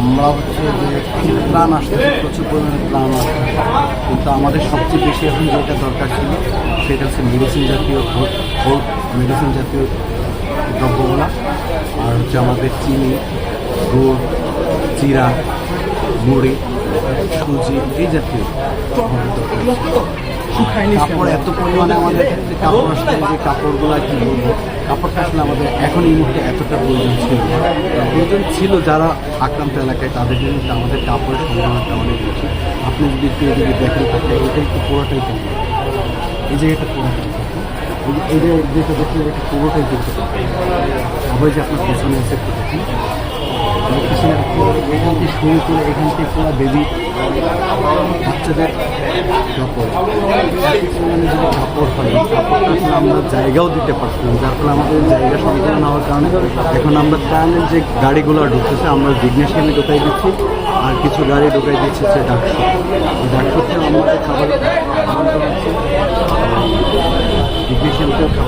আমরা হচ্ছে যে প্রাণ আসতেছে প্রচুর পরিমাণে প্রাণ আসছে। কিন্তু আমাদের সবচেয়ে বেশি এখন যেটা দরকার ছিল সেটা হচ্ছে মেডিসিন জাতীয় ফোর্ট মেডিসিন জাতীয় দ্রব্যগুলো। আর হচ্ছে আমাদের চিনি গুড় চিরা মুড়ি সুজি এই জাতীয়। কাপড় এত পরিমাণে আমাদের কাপড় আসলে যে কাপড়গুলো কি বলব? কাপড়টা আসলে আমাদের এখন এই মুহূর্তে এতটা প্রয়োজন ছিল প্রয়োজন ছিল যারা আক্রান্ত এলাকায়, তাদের জন্য আমাদের কাপড়ের সম্ভাবনাটা অনেক বেশি। আপনি যদি একটু এদিকে দেখেন, তাহলে এটা একটু পুরোটাই কেমন এই জায়গাটা পুরোটাই এই যে- যেটা এটা পুরোটাই দেখতে পাবেন আবার যে আপনার পেছনে এসে একটু দেখুন দেখতেছেন এখান থেকে শুরু করে এখান থেকে পুরো বেবি বাচ্চাদের কাপড় কাপড় হয় কাপড়টা আসলে আমরা জায়গাও দিতে পারছিলাম যার ফলে আমাদের জায়গা সংকলন না হওয়ার কারণে এখন আমরা ত্রাণের যে গাড়িগুলো ঢুকতেছে আমরা বিঘ্নেশখালী ঢোকাই দিচ্ছি আর কিছু গাড়ি ঢোকাই দিচ্ছে হচ্ছে ডাকসু ডাকসুতে আমাদের খাবার